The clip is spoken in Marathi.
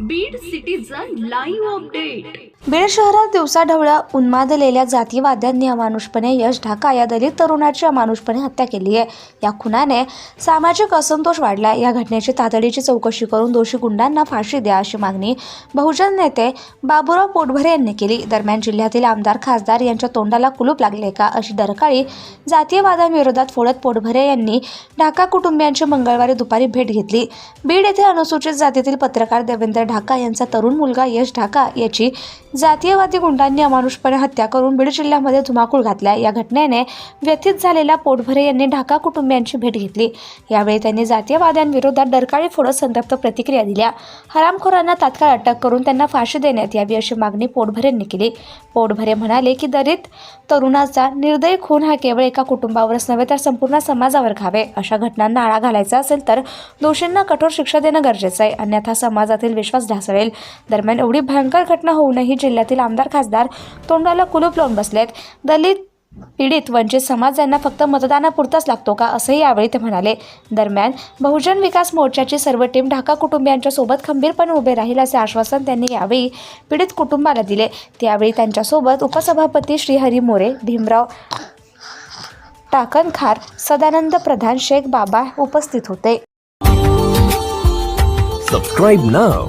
Beed citizen live update Beed शहरात दिवसाढवळ्या उन्मादलेल्या जातीवाद्यांनी अमानुषपणे यश ढाका. या दलित तरुणाची अमानुषपणे हत्या केली आहे. या खुनाने सामाजिक असंतोष वाढला या घटनेची तातडीची चौकशी करून दोषी गुंडांना फाशी द्या अशी मागणी बहुजन नेते बाबुराव पोटभरे यांनी केली. दरम्यान जिल्ह्यातील आमदार खासदार यांच्या तोंडाला कुलूप लागले का अशी दरकाळी जातीयवादाविरोधात फोडत पोटभरे यांनी ढाका कुटुंबियांची मंगळवारी दुपारी भेट घेतली. बीड येथे अनुसूचित जातीतील पत्रकार देवेंद्र ढाका यांचा तरुण मुलगा यश ढाका याची जातीयवादी गुंडांनी अमानुषपणे हत्या करून बीड जिल्ह्यामध्ये धुमाकूळ घातला. या घटनेने व्यथित झालेल्या पोटभरे यांनी ढाका कुटुंबियांची भेट घेतली. यावेळी त्यांनी जातीयवाद्यांविरोधात डरकाळी फोडत संतप्त प्रतिक्रिया दिल्या. हरामखोरांना तात्काळ अटक करून त्यांना फाशी देण्यात यावी अशी मागणी पोटभरेंनी केली. पोटभरे म्हणाले की दलित तरुणाचा निर्दयी खून हा केवळ एका कुटुंबावरच नव्हे तर संपूर्ण समाजावर घावे अशा घटनांना आळा घालायचा असेल तर दोषींना कठोर शिक्षा देणं गरजेचं आहे. अन्यथा समाजातील विश्वास ढासळेल. दरम्यान एवढी भयंकर घटना होऊनही जिल्ह्यातील आमदार खासदार तोंडाला कुलूप लावून बसलेत. दलित पीडित वंचित समाज यांना फक्त मतदानापुरताच लागतो का? असंही यावेळी ते म्हणाले. दरम्यान बहुजन विकास मोर्चाची सर्व टीम ढाका कुटुंबियांच्या सोबत खंबीरपणे उभे राहील असे आश्वासन त्यांनी यावेळी पीडित कुटुंबाला दिले. त्यावेळी त्यांच्यासोबत उपसभापती श्रीहरी मोरे भीमराव टाकणखार सदानंद प्रधान शेख बाबा उपस्थित होते. Subscribe now